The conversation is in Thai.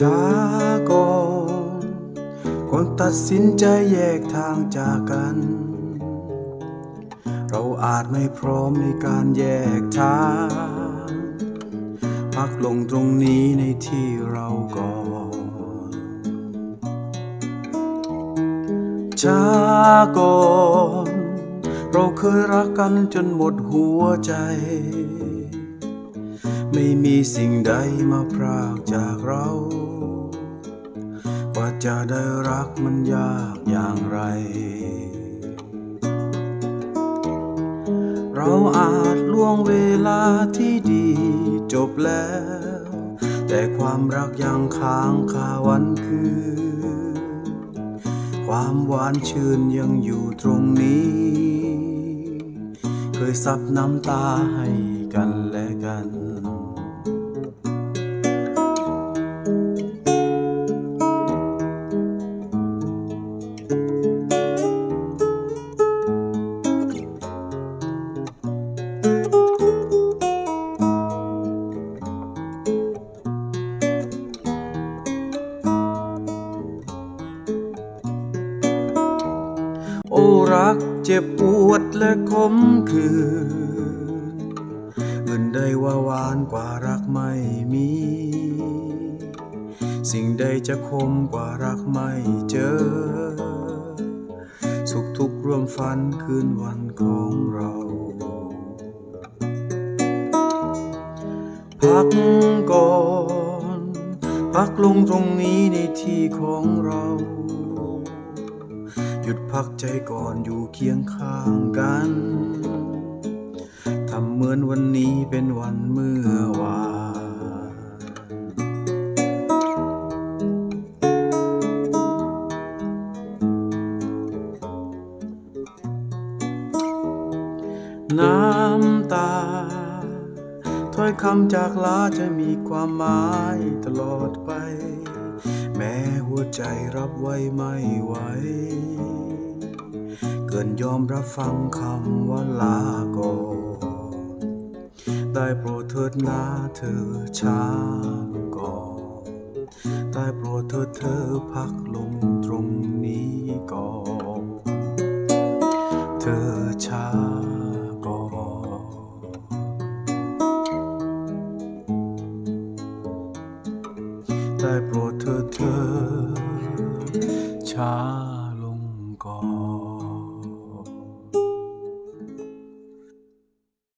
จาก่อนก่อนตัดสินใจแยกทางจากกัน เราอาจไม่พร้อมในการแยกทาง พักลงตรงนี้ในที่เราก่อนจาก่อนเราเคยรักกันจนหมดหัวใจ ไม่มีสิ่งใดมาพรากจากเรา ว่าจะได้รักมันยากอย่างไร เราอาจล่วงเวลาที่ดีจบแล้ว แต่ความรักยังค้างคาวันคืน ความหวานชื่นยังอยู่ตรงนี้ เคยซับน้ำตาให้กันและกัน อ้รักเจ็บปวดและขมคืนอื่นใดว่าหวานกว่ารักไม่มี สิ่งใดจะคมกว่ารักไม่เจอ สุขทุกข์ร่วมฝันคืนวันของเราพักก่อน พักลงตรงนี้ในที่ของเรา ยุดพักใจก่อนอยู่เคียงข้างกัน ทำเหมือนวันนี้เป็นวันเมื่อวานน้ำตา ถ้อยคำจากลาจะมีความหมายตลอดไป แม้หัวใจรับไว้ไม่ไหว เกินยอมรับฟังคำว่าลาก่อนได้โปรดเถิดนาเธอช้าก่อนได้โปรดเถิดเธอพักลงตรงนี้ก่อนเธอช้า ได้โปรดเธอเธอช้าลงก่อน